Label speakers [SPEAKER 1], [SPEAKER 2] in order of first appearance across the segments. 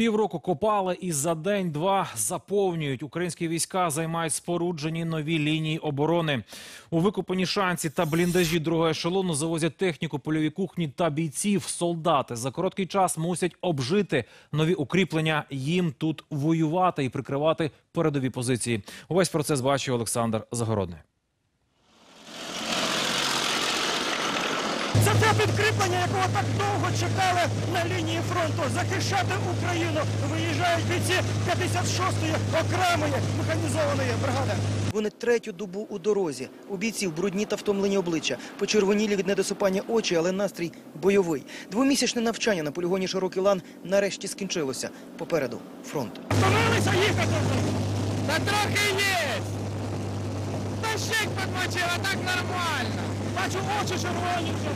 [SPEAKER 1] Півроку копали і за день-два заповнюють. Українські війська займають споруджені нові лінії оборони. У викопані шанці та бліндажі другого ешелону завозять техніку, польові кухні та бійців. Солдати за короткий час мусять обжити нові укріплення. Їм тут воювати і прикривати передові позиції. Увесь процес бачив Олександр Загородний.
[SPEAKER 2] Це те підкріплення, якого так довго чекали на лінії фронту. Захищати Україну виїжджають бійці 56-ї окремої механізованої бригади. Вони третю добу у дорозі. У бійців брудні та втомлені обличчя, почервонілі від недосипання очі, але настрій бойовий. Двомісячне навчання на полігоні Широкий лан нарешті скінчилося. Попереду фронт.
[SPEAKER 3] Втомилися їхати? Та трохи є. Та ще підмочила, так нормально.
[SPEAKER 2] Бачу, очі червоні вже.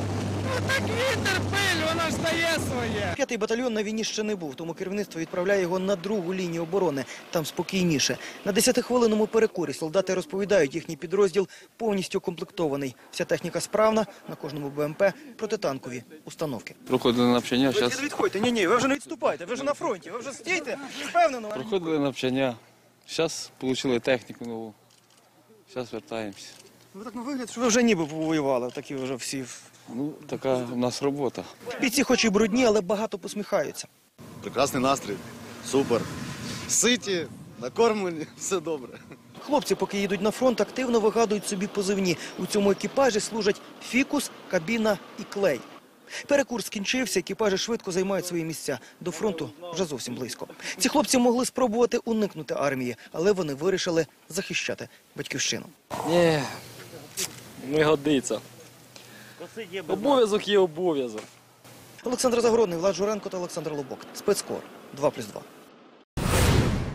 [SPEAKER 3] Ну так вітер, пиль, воно ж стає своє.
[SPEAKER 2] П'ятий батальйон на війні ще не був, тому керівництво відправляє його на другу лінію оборони. Там спокійніше. На десятихвилинному перекурі солдати розповідають, їхній підрозділ повністю комплектований. Вся техніка справна, на кожному БМП протитанкові установки.
[SPEAKER 4] Проходили навчання,
[SPEAKER 2] Ви
[SPEAKER 4] зараз
[SPEAKER 2] відходьте, ні, ні, ви вже не відступайте, ви вже на фронті, ви вже стійте, впевнено.
[SPEAKER 4] проходили навчання, зараз отримали техніку нову. Зараз вертаємося.
[SPEAKER 2] Ви так на вигляд, що ви вже ніби повоювали, такі вже всі.
[SPEAKER 4] Ну, така у нас робота.
[SPEAKER 2] Бійці хоч і брудні, але багато посміхаються.
[SPEAKER 5] Прекрасний настрій, супер. Ситі, накормлені, все добре.
[SPEAKER 2] Хлопці, поки їдуть на фронт, активно вигадують собі позивні. У цьому екіпажі служать фікус, кабіна і клей. Перекур скінчився, екіпажі швидко займають свої місця. До фронту вже зовсім близько. Ці хлопці могли спробувати уникнути армії, але вони вирішили захищати батьківщину.
[SPEAKER 6] Ні, не годиться. Обов'язок є обов'язок.
[SPEAKER 2] Олександр Загородний, Влад Журенко та Олександр Лобок. Спецкор 2+,2.